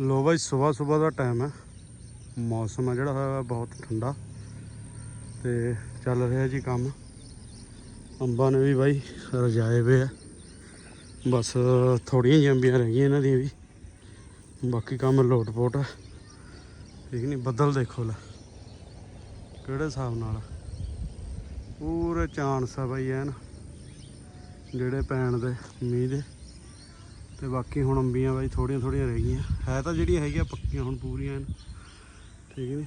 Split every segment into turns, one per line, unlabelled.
ਲੋ ਬਾਈ, ਸਵੇਰ ਸਵੇਰ ਦਾ ਟਾਈਮ ਹੈ। ਮੌਸਮ ਹੈ ਜਿਹੜਾ ਹੋਇਆ ਬਹੁਤ ਠੰਡਾ। ਤੇ ਚੱਲ ਰਿਹਾ ਜੀ ਕੰਮ। ਅੰਬਾਂ ਨੇ ਵੀ ਬਾਈ ਰਜਾਏ ਵੇ ਆ। ਬਸ ਥੋੜੀਆਂ ਜਿਹੀਆਂ ਅੰਬੀਆਂ ਰਹਿ ਗਈਆਂ ਇਹਨਾਂ ਦੀਆਂ ਵੀ। ਬਾਕੀ ਕੰਮ ਲੋਟ ਪੋਟ ਆ। ਠੀਕ ਨਹੀਂ ਬੱਦਲ ਦੇਖੋ ਲੈ। ਕਿਹੜੇ ਹਿਸਾਬ ਨਾਲ ਪੂਰੇ ਚਾਂਸ ਆ ਬਾਈ ਐਨ। ਜਿਹੜੇ ਪੈਣ ਦੇ ਮੀਂਹ ਦੇ। ਤੇ ਬਾਕੀ ਹੁਣ ਅੰਬੀਆਂ ਬਾਈ ਥੋੜੀਆਂ ਥੋੜੀਆਂ ਰਹਿ ਗਈਆਂ। ਹੈ ਤਾਂ ਜਿਹੜੀਆਂ ਹੈਗੀਆਂ ਪੱਕੀਆਂ ਹੁਣ ਪੂਰੀਆਂ ਐਨ ਠੀਕ ਨਹੀਂ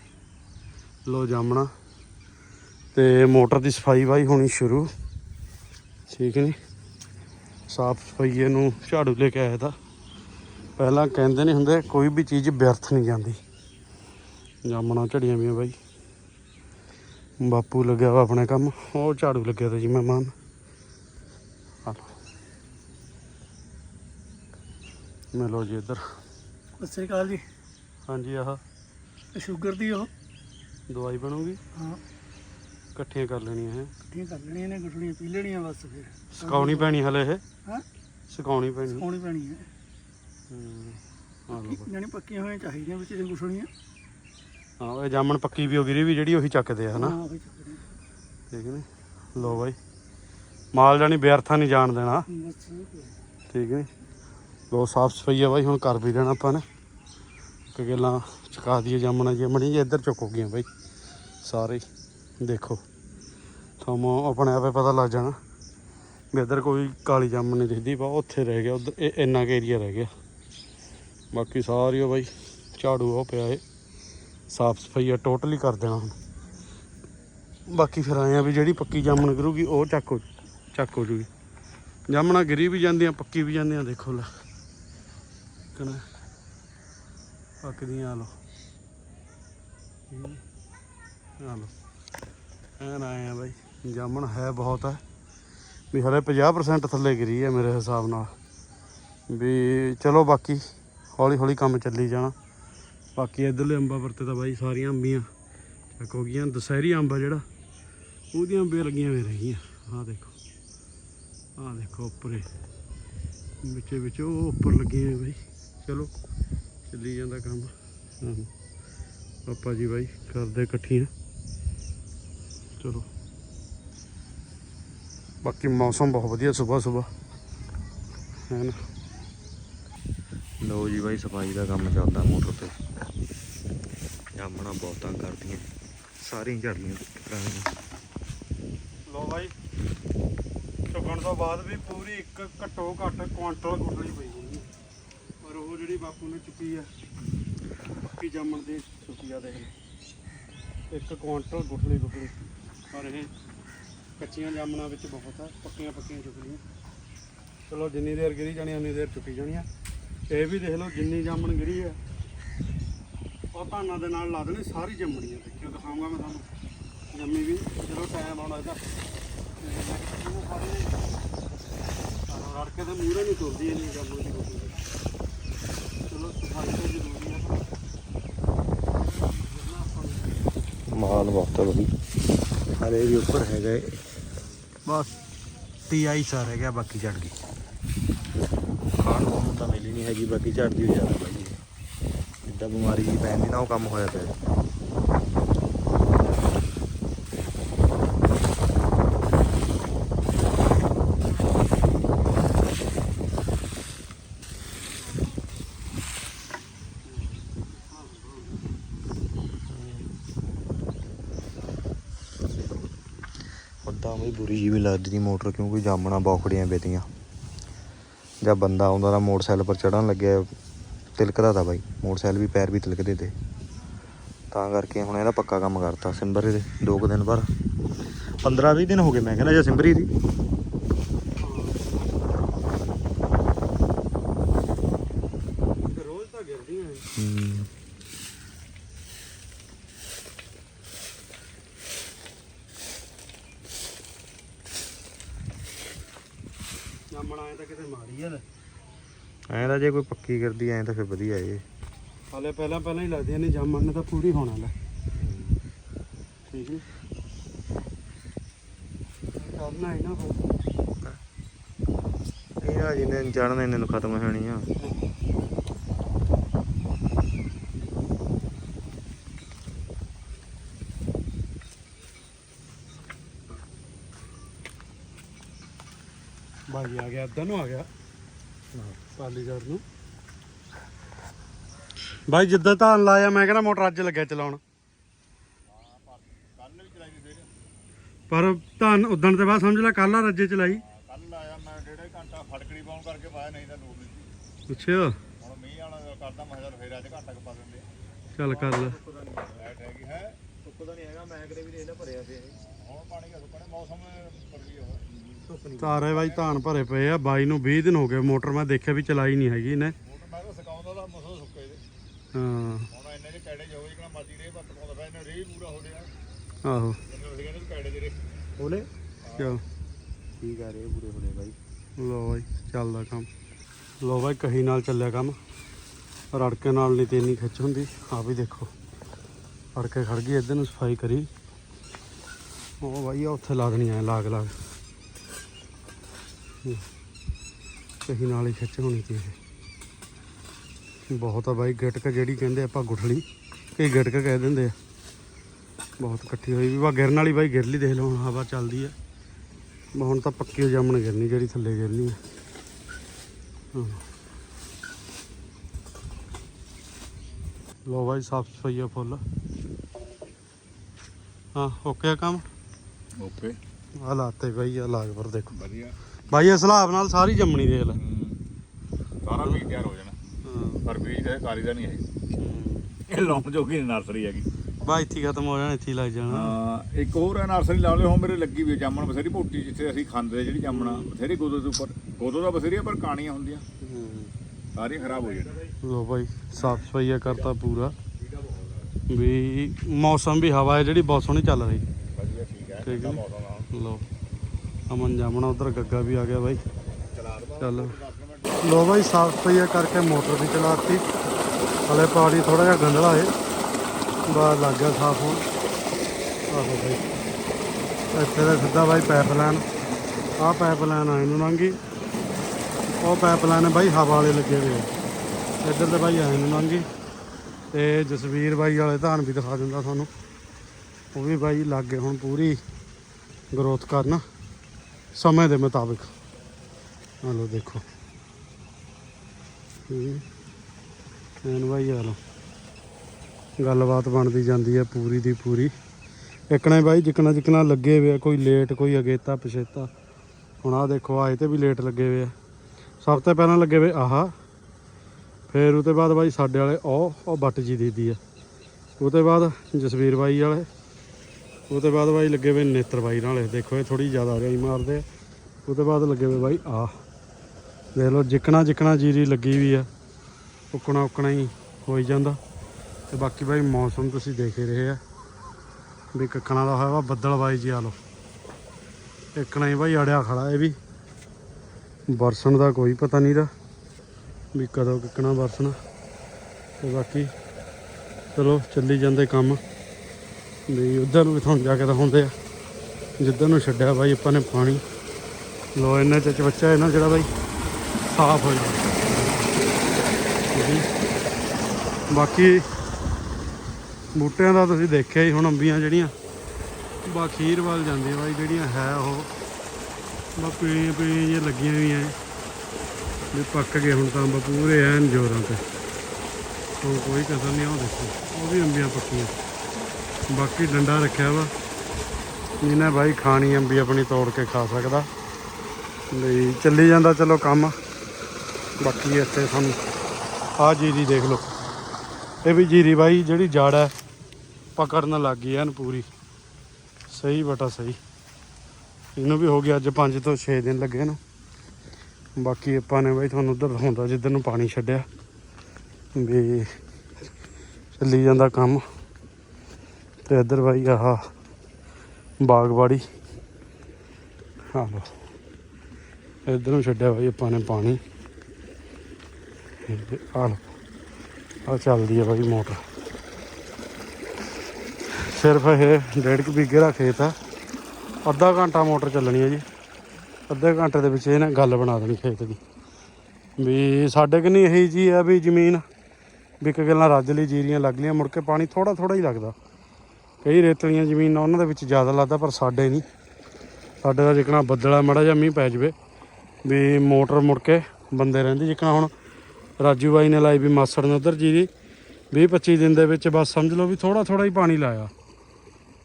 ਲੋ ਜਾਮਣਾ। ਤੇ ਮੋਟਰ ਦੀ ਸਫ਼ਾਈ ਬਾਈ ਹੋਣੀ ਸ਼ੁਰੂ। ਠੀਕ ਨਹੀਂ ਸਾਫ਼ ਸਫ਼ਾਈ ਇਹਨੂੰ ਝਾੜੂ ਲੈ ਕੇ ਆਇਆ ਤਾਂ। ਪਹਿਲਾਂ ਕਹਿੰਦੇ ਨਹੀਂ ਹੁੰਦੇ, ਕੋਈ ਵੀ ਚੀਜ਼ ਵਿਅਰਥ ਨਹੀਂ ਜਾਂਦੀ। ਜਾਮਣਾ ਝੜੀਆਂ ਵੀ ਬਾਈ। ਬਾਪੂ ਲੱਗਿਆ ਵਾ ਆਪਣੇ ਕੰਮ। ਉਹ ਝਾੜੂ ਲੱਗਿਆ ਤਾਂ ਜੀ ਮਹਿਮਾਨ ਆ ਲਓ ਮਿਲੋ ਜੀ ਇੱਧਰ।
ਸਤਿ ਸ੍ਰੀ ਅਕਾਲ ਜੀ।
ਹਾਂਜੀ ਆਹ
ਇਹ ਸ਼ੂਗਰ ਦੀ ਉਹ?
ਦਵਾਈ ਬਣੂਗੀ?
ਹਾਂ।
ਇਕੱਠੀਆਂ ਕਰ ਲੈਣੀਆਂ ਹੈ
ਇਕੱਠੀਆਂ ਕਰ ਲੈਣੀਆਂ ਨੇ ਗੁੱਠੜੀਆਂ ਪੀ ਲੈਣੀਆਂ ਬਸ ਫਿਰ।
ਸੁਕਾਉਣੀ ਪੈਣੀ ਹਲੇ ਇਹ?
ਹਾਂ।
ਸੁਕਾਉਣੀ ਪੈਣੀ।
ਪਾਉਣੀ ਪੈਣੀ ਹੈ। ਜਾਣੀ ਪੱਕੀਆਂ ਹੋਈਆਂ ਚਾਹੀਦੀਆਂ ਵਿੱਚ ਇਹ ਗੁੱਠੜੀਆਂ
ਹਾਂ ਇਹ ਜਾਮਣ ਪੱਕੀ ਵੀ ਹੋ ਗਈ ਵੀ ਜਿਹੜੀ ਉਹੀ ਚੱਕਦੇ ਆ ਹਨਾ?
ਹਾਂ ਉਹੀ ਚੱਕਦੇ
ਠੀਕ ਨੇ ਲੋ ਬਾਈ। ਮਾਲ ਜਾਨੀ ਬੇਅਰਥਾ ਨਹੀਂ ਜਾਣ ਦੇਣਾ। ਠੀਕ ਨੇ ਲੋ ਸਾਫ਼ ਸਫ਼ਾਈ ਆ ਬਾਈ, ਹੁਣ ਕਰ ਵੀ ਦੇਣਾ ਆਪਾਂ ਨੇ। ਕਿ ਗੱਲਾਂ ਚਕਾ ਦਈਏ, ਜਾਮਣਾ ਜਮਣੀ ਜੇ ਇੱਧਰ ਚੁੱਕ ਗਈਆਂ ਬਾਈ, ਸਾਰੇ। ਹੀ। ਦੇਖੋ, ਤੁਹਾਨੂੰ ਆਪਣੇ ਆਪੇ ਪਤਾ ਲੱਗ ਜਾਣਾ ਵੀ ਇੱਧਰ ਕੋਈ ਕਾਲੀ ਜਾਮਣ ਨਹੀਂ ਦਿਖਦੀ ਬਾ ਉੱਥੇ ਰਹਿ ਗਿਆ, ਉਧਰ ਇਹ ਇੰਨਾ ਕੁ ਏਰੀਆ ਰਹਿ ਗਿਆ। ਬਾਕੀ ਸਾਰੀ ਉਹ ਬਾਈ, ਝਾੜੂ ਉਹ ਪਿਆ ਏ। ਸਾਫ਼ ਸਫ਼ਾਈ ਆ ਟੋਟਲੀ ਕਰ ਦੇਣਾ ਹੁਣ। ਬਾਕੀ ਫਿਰ ਆਏ ਆ ਵੀ ਜਿਹੜੀ ਪੱਕੀ ਜਾਮਣ ਕਰੂਗੀ, ਉਹ ਚੱਕ ਹੋ ਚੱਕ ਹੋ ਜੂਗੀ। ਜਾਮਣਾ ਗਿਰੀ ਵੀ ਜਾਂਦੀਆਂ, ਪੱਕੀ ਵੀ ਜਾਂਦੀਆਂ, ਦੇਖੋ ਲੈ। ਕਨਾ ਪੱਕਦੀਆਂ, ਆ ਲੋ ਆ ਲੋ ਐਨ ਆਏ ਆ ਬਾਈ, ਜਾਮਣ ਹੈ ਬਹੁਤ ਹੈ ਵੀ ਹਲੇ 50% ਥੱਲੇ ਗਿਰੀ ਹੈ ਮੇਰੇ ਹਿਸਾਬ ਨਾਲ। ਵੀ ਚਲੋ ਬਾਕੀ ਹੌਲੀ ਹੌਲੀ ਕੰਮ ਚੱਲੀ ਜਾਣਾ। ਬਾਕੀ ਇਧਰਲੇ ਅੰਬਾਂ ਵਰਤੇ ਤਾਂ ਬਾਈ ਸਾਰੀਆਂ ਅੰਬੀਆਂ। ਚੱਕ ਹੋ ਗਈਆਂ, ਦਸਹਿਰੀ ਅੰਬ ਆ ਜਿਹੜਾ। ਉਹਦੀਆਂ ਅੰਬੀਆਂ ਲੱਗੀਆਂ ਹੋਈਆਂ ਰਹਿ ਆਹ ਦੇਖੋ। ਆਹ ਦੇਖੋ, ਉੱਪਰੇ। ਵਿੱਚੇ ਵਿੱਚ ਉਹ ਉੱਪਰ ਲੱਗੇ ਹੋਏ ਬਾਈ। ਚਲੋ, ਚੱਲੀ ਜਾਂਦਾ ਕੰਮ। ਹਾਂ। ਪਾਪਾ ਜੀ ਬਾਈ ਕਰਦੇ ਇਕੱਠੀਆਂ ਚਲੋ। ਬਾਕੀ ਮੌਸਮ ਬਹੁਤ ਵਧੀਆ ਸਵੇਰ ਸਵੇਰ ਹੈ ਨਾ?
ਲੋ ਜੀ ਬਾਈ, ਸਫ਼ਾਈ ਦਾ ਕੰਮ ਚੱਲਦਾ ਮੋਟਰ ਤੇ। ਜਾਮਣਾ ਬਹੁਤਾਂ ਕਰਦੀਆਂ। ਸਾਰੀਆਂ ਝੜੀਆਂ। ਪੁਰਾਣੀਆਂ
ਲੋ ਬਾਈ। ਚੁਗਣ ਤੋਂ ਬਾਅਦ ਵੀ ਪੂਰੀ ਇੱਕ ਘੱਟੋ ਘੱਟ ਕੁਆਂਟਲ ਗੁੱਡਲੀ ਪਈ ਪਰ ਉਹ ਜਿਹੜੀ ਬਾਪੂ ਨੇ ਚੁੱਕੀ ਆ ਪੱਕੀ ਜਾਮਣ ਦੀ ਚੁੱਕੀ ਆ ਦੇ ਇੱਕ ਕੁਆਂਟਲ ਗੁੱਡਲੀ ਗੁੱਡਲੀ ਪਰ ਇਹ ਕੱਚੀਆਂ ਜਾਮਣਾਂ ਵਿੱਚ ਬਹੁਤ ਆ ਪੱਕੀਆਂ ਪੱਕੀਆਂ ਚੁੱਕੀਆਂ ਚਲੋ ਜਿੰਨੀ ਦੇਰ ਗਿਰੀ ਜਾਣੀ ਉਨੀ ਦੇਰ ਚੁੱਕੀ ਜਾਣੀਆਂ ਇਹ ਵੀ ਦੇਖ ਲਓ ਜਿੰਨੀ ਜਾਮਣ ਗਿਰੀ ਆ। ਉਹ ਧਾਨਾਂ ਦੇ ਨਾਲ ਲਾ ਦੇਣੀ ਸਾਰੀ ਜੰਮਣੀ ਆ ਦੇਖਿਓ ਦਿਖਾਉਂਗਾ ਮੈਂ ਤੁਹਾਨੂੰ? ਜੰਮੀ ਵੀ ਜਦੋਂ ਟਾਈਮ ਆਉਣਾ ਇਹਦਾ। ਰੜਕੇ ਤੇ ਮੂਹਰੇ ਨਹੀਂ ਤੁਰਦੀ ਇਹ ਨਹੀਂ ਜੰਮਣ ਦੀ ਚਲੋ ਸਫ਼ਾਈ ਤਾਂ ਜ਼ਰੂਰੀ ਆ
ਮਾਲ ਬਹੁਤ ਆ ਬਈ ਹਲੇ ਵੀ ਉੱਪਰ ਹੈਗਾ। ਏ
ਬਸ ਟੀਆਈ ਸਾ ਰਹਿ ਗਿਆ ਬਾਕੀ ਚੜ ਗਈ
ਖਾਣ ਨੂੰ ਤਾਂ ਮਿਲੀ ਨਹੀਂ ਹੈਗੀ ਬਾਕੀ ਝੜਦੀ ਹੋ ਜ਼ਿਆਦਾ ਬਾਈ। ਇਹ। ਜਿੱਦਾਂ ਬਿਮਾਰੀ ਜੀ ਪੈਂਦੀ ਨਾ ਉਹ ਕੰਮ ਹੋਇਆ ਪਿਆ। ਪੂਰੀ ਬਈ ਜੀ ਵੀ ਲੱਗਦੀ ਦੀ ਮੋਟਰ ਕਿਉਂਕਿ ਜਾਮਣਾ ਬੌਖੜੀਆਂ ਬੇਤੀਆਂ ਜਾਂ ਬੰਦਾ ਆਉਂਦਾ ਤਾਂ ਮੋਟਰਸਾਈਕਲ ਪਰ ਚੜਨ ਲੱਗਿਆ, ਤਿਲਕਦਾ ਤਾ ਬਾਈ। ਮੋਟਰਸਾਈਕਲ ਵੀ ਪੈਰ ਵੀ ਤਿਲਕਦੇ ਤੇ। ਤਾਂ ਕਰਕੇ ਹੁਣ ਇਹਦਾ ਪੱਕਾ ਕੰਮ ਕਰਤਾ ਸਿੰਬਰੀ ਦੇ ਦੋ ਕੁ ਦਿਨ ਪਰ 15 20 ਦਿਨ ਹੋ ਗਏ ਮੈਂ ਕਹਿੰਦਾ ਜੇ ਸਿੰਬਰੀ ਦੀ
ਰੋਜ਼ ਤਾਂ ਗਿਰਦੀਆਂ ਇਹ।
ਹੂੰ
ਜਾਮਣ ਆਏ ਤਾਂ ਕਿਤੇ ਮਾਰੀ ਆ ਲੈ
ਐਂ ਤਾਂ ਜੇ ਕੋਈ ਪੱਕੀ ਕਰਦੀ ਐਂ ਤਾਂ ਫਿਰ ਵਧੀਆ ਏ।
ਹਾਲੇ ਪਹਿਲਾਂ ਪਹਿਲਾਂ ਹੀ ਲੱਗਦੀਆਂ ਨੇ ਜਾਮਣ ਨੇ ਤਾਂ ਪੂਰੀ ਹੋਣਾ ਲੈ। ਠੀਕ ਹੈ ਕਰਨਾ ਹੈ ਨਾ ਫਿਰ।
ਇਹ ਆ ਜਿਹਨੇ ਚੜਨ ਇਹਨੇ ਨੂੰ ਖਤਮ ਹੋਣੀ ਆ।
ਜੀ ਆ ਗਿਆ ਇੱਧਰ ਨੂੰ ਆ ਗਿਆ। ਪਾਲੀਗੜ ਨੂੰ। ਬਾਈ ਜਿੱਦਾਂ ਧਾਨ ਲਾਇਆ ਮੈਂ ਕਹਿੰਦਾ ਮੋਟਰ ਅੱਜ ਲੱਗਿਆ ਚਲਾਉਣ।
ਕੱਲ ਵੀ ਚਲਾਈ ਫੇਰ
ਪਰ ਧਾਨ ਉਦਣ ਤੇ ਬਾਅਦ ਸਮਝ ਲੈ ਕੱਲ ਆ ਰੱਜੇ ਚਲਾਈ।
ਕੱਲ ਲਾਇਆ ਮੈਂ ਡੇਢ ਘੰਟਾ ਫੜਕੜੀ ਪਾਉਣ ਕਰਕੇ ਪਾਇਆ ਨਹੀਂ ਤਾਂ ਲੋੜ ਨਹੀਂ
ਅੱਛਾ।
ਹੁਣ ਮੀਂਹ ਵਾਲਾ ਕਰਦਾ ਮੈਂ ਚੱਲ ਫੇਰ ਅੱਜ ਘੰਟਾ ਕੁ ਪਾ ਦਿੰਦੇ
ਚੱਲ ਕਰ ਲੈ।
ਲਾਈਟ ਹੈਗੀ ਹੈ। ਧੁੱਪ ਤਾਂ ਨਹੀਂ ਹੈਗਾ ਮੈਂ ਕਿਤੇ ਵੀ ਦੇਖ ਲੈ ਭਰਿਆ ਪਿਆ ਹੁਣ ਪਾਣੀ ਦਾ ਸੁੱਕਣੇ ਮੌਸਮ ਪਰ ਵੀ ਉਹ ਧੁੱਪ ਨਹੀਂ
ਤਾਰੇ ਬਾਈ ਧਾਨ ਭਰੇ ਪਏ ਆ ਬਾਈ ਨੂੰ 20 ਦਿਨ ਹੋ ਗਏ ਮੋਟਰ ਮੈਂ ਦੇਖਿਆ ਵੀ ਚਲਾਈ ਨਹੀਂ ਹੈਗੀ ਇਹਨੇ।
ਮੋਟਰ ਮੈਂ ਤਾਂ ਸਕਾਉਂਦਾ ਦਾ ਮਸੋ ਸੁੱਕੇ ਦੇ
ਹਾਂ।
ਹੁਣ ਇੰਨੇ ਦੇ ਕੈੜੇ ਜੋ ਜਿਹੜਾ ਮਰਜ਼ੀ ਰੇ ਪੱਤ ਪਾਉਂਦਾ ਪਿਆ ਇਹਨੇ ਰੇ ਪੂਰਾ ਹੋ ਰਿਹਾ
ਆਹੋ।
ਇਹਨੇ ਉਹਦੇ ਕਹਿੰਦੇ ਕੈੜੇ ਜਿਹੜੇ ਹੋਲੇ
ਚਲ
ਠੀਕ ਆ ਰੇ ਪੂਰੇ ਹੋਲੇ ਬਾਈ।
ਲੋ ਬਾਈ ਚੱਲਦਾ ਕੰਮ। ਲੋ ਬਾਈ ਕਹੀ ਨਾਲ ਚੱਲਿਆ ਕੰਮ। ਰੜਕੇ ਨਾਲ ਨਹੀਂ ਤੇ ਇੰਨੀ ਖਿੱਚ ਹੁੰਦੀ। ਆ ਵੀ ਦੇਖੋ। ਰੜਕੇ ਖੜ ਗਈ ਇੱਧਰ ਨੂੰ ਸਫ਼ਾਈ ਕਰੀ। ਉਹ ਬਾਈ ਆ ਉੱਥੇ ਲਾ ਦੇਣੀ ਐ ਲਾਗ ਲਾਗ। ਕਹੀ ਨਾਲ ਹੀ ਖਿੱਚ ਹੋਣੀ ਤੀ ਇਹ। ਬਹੁਤ ਆ ਬਾਈ ਗਿਟਕ ਜਿਹੜੀ ਕਹਿੰਦੇ ਆਪਾਂ ਗੁਠਲੀ ਕਈ ਗਿਟਕ ਕਹਿ ਦਿੰਦੇ ਆ। ਬਹੁਤ ਇਕੱਠੀ ਹੋਈ ਵੀ। ਵਾ ਗਿਰਨ ਵਾਲੀ ਬਾਈ ਗਿਰ ਲਈ ਦੇਖ ਲਓ ਹਵਾ ਚੱਲਦੀ ਆ। ਮੈਂ ਹੁਣ ਤਾਂ ਪੱਕੀ ਜਾਮਣ ਗਿਰਨੀ ਜਿਹੜੀ ਥੱਲੇ ਗਿਰਨੀ ਹੈ ਹਾਂ। ਲੋ ਬਾਈ ਸਾਫ਼ ਸਫ਼ਾਈ ਆ ਫੁੱਲ। ਹਾਂ ਓਕੇ ਆ ਕੰਮ?
ਓਕੇ।
ਆ ਲਾਤੇ ਬਾਈ ਆ ਲਾਗ ਪਰ ਦੇਖੋ।
ਵਧੀਆ।
ਬਾਈ ਇਸ ਹਿਸਾਬ ਨਾਲ ਸਾਰੀ ਜੰਮਣੀ ਦੇਖ ਲੈ।
ਸਾਰਾ ਬੀਜ ਤਿਆਰ ਹੋ ਜਾਣਾ।
ਹਾਂ।
ਪਰ ਬੀਜ ਕਦੇ ਕਾਰੀ ਦਾ ਨਹੀਂ ਹੈ
ਹੂੰ।
ਇਹ ਲਾਉਣ ਜੋਗੀ ਨਰਸਰੀ ਹੈਗੀ।
ਬਾਈ ਇੱਥੇ ਹੀ ਖਤਮ ਹੋ ਜਾਣਾ ਇੱਥੇ ਹੀ ਲੱਗ ਜਾਣਾ।
ਹਾਂ ਇੱਕ ਹੋਰ ਹੈ ਨਰਸਰੀ ਲਾ ਲਿਓ ਹੁਣ ਮੇਰੇ ਲੱਗੀ ਵੀ ਜਾਮਣ ਬਥੇਰੀ ਮੋਟੀ ਜਿੱਥੇ ਅਸੀਂ ਖਾਂਦੇ ਜਿਹੜੀ ਜਾਮਣਾ ਬਥੇਰੀ ਗੋਦੋ ਦੇ ਉੱਪਰ। ਗੋਦੋ ਦਾ ਬਥੇਰੀ ਪਰ ਕਾਣੀਆਂ ਹੁੰਦੀਆਂ।
ਹੂੰ।
ਸਾਰੀਆਂ ਖਰਾਬ ਹੋ ਜਾਣੀਆਂ
ਲੋ ਬਾਈ ਸਾਫ਼ ਸਫ਼ਾਈ ਆ ਕਰਤਾ ਪੂਰਾ। ਵੀ ਮੌਸਮ ਵੀ ਹਵਾ ਹੈ ਜਿਹੜੀ ਬਹੁਤ ਸੋਹਣੀ ਚੱਲ ਰਹੀ।
ਵਧੀਆ ਠੀਕ ਹੈ
ਹੈ। ਲੋ ਅਮਨ ਜਾਮਣਾ, ਉਧਰ ਗੱਗਾ ਵੀ ਆ ਗਿਆ ਬਾਈ।
ਚੱਲ।
ਲੋ ਬਾਈ, ਸਾਫ਼ ਸਫ਼ਾਈ ਕਰਕੇ ਮੋਟਰ ਵੀ ਚਲਾਤੀ। ਹਲੇ ਪਾਣੀ ਥੋੜਾ ਜਿਹਾ ਗੰਦਲਾ ਏ। ਬਾਹਰ ਲੱਗ ਗਿਆ ਸਾਫ਼ ਹੋਣ। ਆਹੋ ਬਾਈ। ਇੱਥੇ ਦਾ ਸਿੱਧਾ ਬਾਈ ਪਾਈਪ ਪਾਈਪਲਾਈਨ ਆਹ ਪਾਈਪਲਾਈਨ ਆ, ਇਹਨੂੰ ਲੰਘੀ ਉਹ ਪਾਈਪ ਪਾਈਪਲਾਈਨ ਬਾਈ ਹਵਾ ਵਾਲੇ ਲੱਗੇ ਹੋਏ ਇੱਧਰ ਤੇ ਬਾਈ ਆਏ ਨੂੰ ਲੰਘੀ ਤੇ ਜਸਵੀਰ ਬਾਈ ਵਾਲੇ ਧਾਨ ਵੀ ਦਿਖਾ ਦਿੰਦਾ ਤੁਹਾਨੂੰ ਉਹ ਵੀ ਬਾਈ ਲੱਗ ਗਏ ਹੁਣ ਪੂਰੀ ਗਰੋਥ ਕਰਨ। ਸਮੇਂ ਦੇ ਮੁਤਾਬਿਕ। ਆ ਲੋ ਦੇਖੋ ਐਨ ਭਾਈ ਆ ਲੋ ਗੱਲਬਾਤ ਬਣਦੀ ਜਾਂਦੀ ਹੈ ਪੂਰੀ ਦੀ ਪੂਰੀ। ਇਕਣੇ ਬਾਈ, ਜਿਕਣਾ ਜਿਕਣਾ ਲੱਗੇ ਹੋਏ ਆ, ਕੋਈ ਲੇਟ, ਕੋਈ ਅਗੇਤਾ, ਪਿਛੇਤਾ। ਹੁਣ ਆ ਦੇਖੋ ਆਏ ਤੇ ਵੀ ਲੇਟ ਲੱਗੇ ਹੋਏ ਆ। ਸਭ ਤੋਂ ਪਹਿਲਾਂ ਲੱਗੇ ਹੋਏ ਆਹ। ਫਿਰ ਉਹ ਤੋਂ ਬਾਅਦ ਬਾਈ ਸਾਡੇ ਵਾਲੇ, ਉਹ ਉਹ ਬੱਟ ਜੀ ਦੀਦੀ ਆ। ਉਹ ਤੋਂ ਬਾਅਦ ਜਸਵੀਰ ਬਾਈ ਵਾਲੇ ਉਹਦੇ ਬਾਅਦ ਬਾਈ ਲੱਗੇ ਹੋਏ ਨੇਤਰ ਬਾਈ ਨਾਲੇ ਦੇਖੋ ਇਹ ਥੋੜੀ ਜ਼ਿਆਦਾ ਰਿਆਈ ਮਾਰਦੇ ਆ। ਉਹ ਬਾਅਦ ਲੱਗੇ ਹੋਏ ਬਾਈ ਆ। ਦੇਖ ਲਓ, ਜਿਕਣਾ ਜਿਕਣਾ ਜੀਰੀ ਲੱਗੀ ਵੀ ਆ। ਉਕਣਾ ਉਕਣਾ ਹੀ ਹੋਈ ਜਾਂਦਾ। ਤੇ ਬਾਕੀ ਬਾਈ ਮੌਸਮ ਤੁਸੀਂ ਦੇਖ ਹੀ ਰਹੇ ਆ। ਵੀ ਕੱਕਣਾ ਦਾ ਹੋਇਆ ਵਾ ਬੱਦਲ ਬਾਈ ਜੀ ਆ ਲੋ ਇੱਕਣਾ ਹੀ ਬਾਈ ਅੜਿਆ ਖੜਾ ਇਹ ਵੀ। ਵਰਸਣ ਦਾ ਕੋਈ ਪਤਾ ਨਹੀਂ ਦਾ ਵੀ ਕਦੋਂ ਕਿੱਕਣਾ ਵਰਸਣਾ ਤੇ ਬਾਕੀ ਚਲੋ, ਚੱਲੀ ਜਾਂਦੇ ਕੰਮ। ਵੀ ਉਧਰ ਨੂੰ ਵੀ ਤੁਹਾਨੂੰ ਜਾ ਕੇ ਦਿਖਾਉਂਦੇ ਆ। ਜਿੱਧਰ ਨੂੰ ਛੱਡਿਆ ਬਾਈ, ਆਪਾਂ ਨੇ ਪਾਣੀ। ਲੋ ਇਹਨਾਂ ਚ ਬੱਚਾ ਇਹਨਾਂ ਜਿਹੜਾ ਬਾਈ, ਸਾਫ਼ ਹੋ ਜਾਂਦਾ ਬਾਕੀ ਬੂਟਿਆਂ ਦਾ ਤੁਸੀਂ ਦੇਖਿਆ ਹੀ ਹੁਣ ਅੰਬੀਆਂ ਜਿਹੜੀਆਂ। ਬਾਖੀਰ ਵੱਲ ਜਾਂਦੀਆਂ ਬਾਈ, ਜਿਹੜੀਆਂ ਹੈ ਉਹ। ਬਾ ਪੀਣੀਆਂ ਪੀਣੀਆਂ ਜਿਹੀਆਂ ਲੱਗੀਆਂ ਹੋਈਆਂ ਐ। ਵੀ ਪੱਕ ਗਏ ਹੁਣ ਤਾਂ ਅੰਬ ਪੂਰੇ ਐਨ ਜੋਰਾਂ ਤੇ। ਹੁਣ ਕੋਈ ਕਸਰ ਨਹੀਂ ਆ ਉਹ ਦੇਖੋ, ਉਹ ਵੀ ਅੰਬੀਆਂ ਪੱਕੀਆਂ। ਬਾਕੀ ਡੰਡਾ ਰੱਖਿਆ ਵਾ। ਜਿਹਨੇ ਬਾਈ ਖਾਣੀ ਅੰਬੀ ਆਪਣੀ ਤੋੜ ਕੇ ਖਾ ਸਕਦਾ। ਲਈ ਚੱਲੀ ਜਾਂਦਾ, ਚਲੋ ਕੰਮ। ਬਾਕੀ ਇੱਥੇ ਤੁਹਾਨੂੰ ਆਹ ਜੀਰੀ ਦੇਖ ਲਓ। ਇਹ ਵੀ ਜੀਰੀ ਬਾਈ, ਜਿਹੜੀ ਜੜ ਹੈ, ਪਕੜਨ ਲੱਗ ਗਈ ਐਨ ਪੂਰੀ। ਸਹੀ ਬਟਾ ਸਹੀ। ਇਹਨੂੰ ਵੀ ਹੋ ਗਿਆ ਅੱਜ 5 ਤੋਂ 6 ਦਿਨ ਲੱਗੇ ਨਾ ਬਾਕੀ ਆਪਾਂ ਨੇ ਬਾਈ ਤੁਹਾਨੂੰ ਉਧਰ ਦਿਖਾਉਂਦਾ ਜਿੱਧਰ ਨੂੰ ਪਾਣੀ ਛੱਡਿਆ। ਵੀ ਚੱਲੀ ਜਾਂਦਾ ਕੰਮ। ਤੇ ਇੱਧਰ ਬਾਈ ਆਹ ਬਾਗਬਾੜੀ। ਹਾਂ ਲੋ ਇੱਧਰ ਨੂੰ ਛੱਡਿਆ ਬਾਈ ਆਪਾਂ ਨੇ ਪਾਣੀ। ਤੇ ਆਹ ਲਓ। ਆ ਚੱਲਦੀ ਹੈ ਬਾਈ ਮੋਟਰ। ਸਿਰਫ ਇਹ ਡੇਢ ਕੁ ਵੀਗੇ ਦਾ ਖੇਤ ਆ। ਅੱਧਾ ਘੰਟਾ ਮੋਟਰ ਚੱਲਣੀ ਹੈ ਜੀ। ਅੱਧੇ ਘੰਟੇ ਦੇ ਵਿੱਚ ਇਹਨੇ ਗੱਲ ਬਣਾ ਦੇਣੀ ਖੇਤ ਦੀ। ਵੀ ਸਾਡੇ ਕਿ ਨਹੀਂ ਇਹੀ ਜੀ ਆ ਵੀ ਜ਼ਮੀਨ, ਵੀ ਇੱਕ ਗੱਲਾਂ ਰੱਜ ਲਈ, ਜੀਰੀਆਂ ਲੱਗ ਲੀਆਂ ਮੁੜ ਕੇ ਪਾਣੀ ਥੋੜਾ ਥੋੜਾ ਹੀ ਲੱਗਦਾ। ਕਈ ਰੇਤਲੀਆਂ ਜ਼ਮੀਨਾਂ ਉਹਨਾਂ ਦੇ ਵਿੱਚ ਜ਼ਿਆਦਾ ਲੱਗਦਾ, ਪਰ ਸਾਡੇ ਨਹੀਂ। ਸਾਡੇ ਦਾ ਜਿਕਣਾ ਬੱਦਲਾ ਮੜਾ ਜਾਂ ਮੀਂਹ ਪੈ ਜਵੇ। ਵੀ ਮੋਟਰ ਮੁੜ ਕੇ ਬੰਦੇ ਰਹਿੰਦੇ, ਜਿੱਕਣਾ ਹੁਣ ਰਾਜੂ ਬਾਈ ਨੇ ਲਾਈ ਵੀ ਮਾਸੜ ਨੇ ਉਧਰ ਦੀ 20 25 ਦਿਨ ਦੇ ਵਿੱਚ ਬਸ ਸਮਝ ਲਓ ਵੀ ਥੋੜਾ ਥੋੜਾ ਹੀ ਪਾਣੀ ਲਾਇਆ।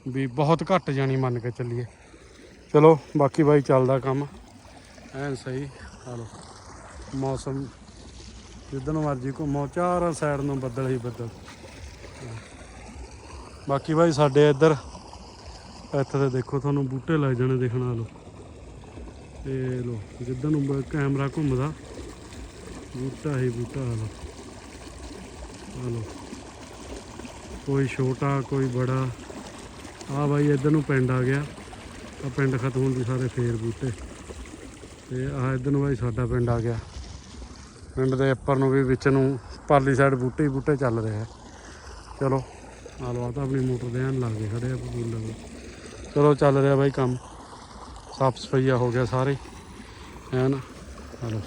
ਵੀ ਬਹੁਤ ਘੱਟ ਜਾਣੀ ਮੰਨ ਕੇ ਚੱਲੀਏ। ਚਲੋ, ਬਾਕੀ ਬਾਈ ਚੱਲਦਾ ਕੰਮ। ਐਨ ਸਹੀ ਹਾਲੋ ਮੌਸਮ ਜਿੱਦਣ ਮਰਜ਼ੀ ਘੁੰਮੋ, ਚਾਰਾਂ ਸਾਈਡ ਨੂੰ ਬੱਦਲ ਹੀ ਬੱਦਲ। ਬਾਕੀ ਬਾਈ ਸਾਡੇ ਇੱਧਰ, ਇੱਥੇ ਤੇ ਦੇਖੋ ਤੁਹਾਨੂੰ ਬੂਟੇ ਲੱਗ ਜਾਣੇ ਦੇਖਣ ਲੋ ਤੇ ਲੋ ਜਿੱਦਣ ਨੂੰ ਕੈਮਰਾ ਘੁੰਮਦਾ, ਬੂਟਾ ਹੀ ਬੂਟਾ ਆ ਲੋ ਆ ਕੋਈ ਛੋਟਾ, ਕੋਈ ਬੜਾ। ਆ ਬਾਈ ਇੱਧਰ ਨੂੰ ਪਿੰਡ ਆ ਗਿਆ। ਆ ਪਿੰਡ ਖਤਮ ਹੁੰਦੀ ਸਾਰੇ ਫੇਰ ਬੂਟੇ। ਤੇ ਆ ਇੱਧਰ ਨੂੰ ਬਾਈ ਸਾਡਾ ਪਿੰਡ ਆ ਗਿਆ। ਪਿੰਡ ਦੇ ਉੱਪਰ ਨੂੰ ਵੀ ਵਿੱਚ ਨੂੰ, ਪਰਲੀ ਸਾਈਡ ਬੂਟੇ ਹੀ ਬੂਟੇ ਚੱਲ ਰਹੇ ਆ। ਚਲੋ। ਆ ਲੋ ਤਾਂ ਆਪਣੀ ਮੋਟਰ ਦੇ ਐਨ ਲਾ ਖੜੇ ਆ ਪਪੂਲਰ ਚਲੋ ਚੱਲ ਰਿਹਾ ਬਾਈ ਕੰਮ। ਸਾਫ਼ ਸਫਾਈਆ ਹੋ ਗਿਆ ਸਾਰੇ। ਐਨ ਹਲੋ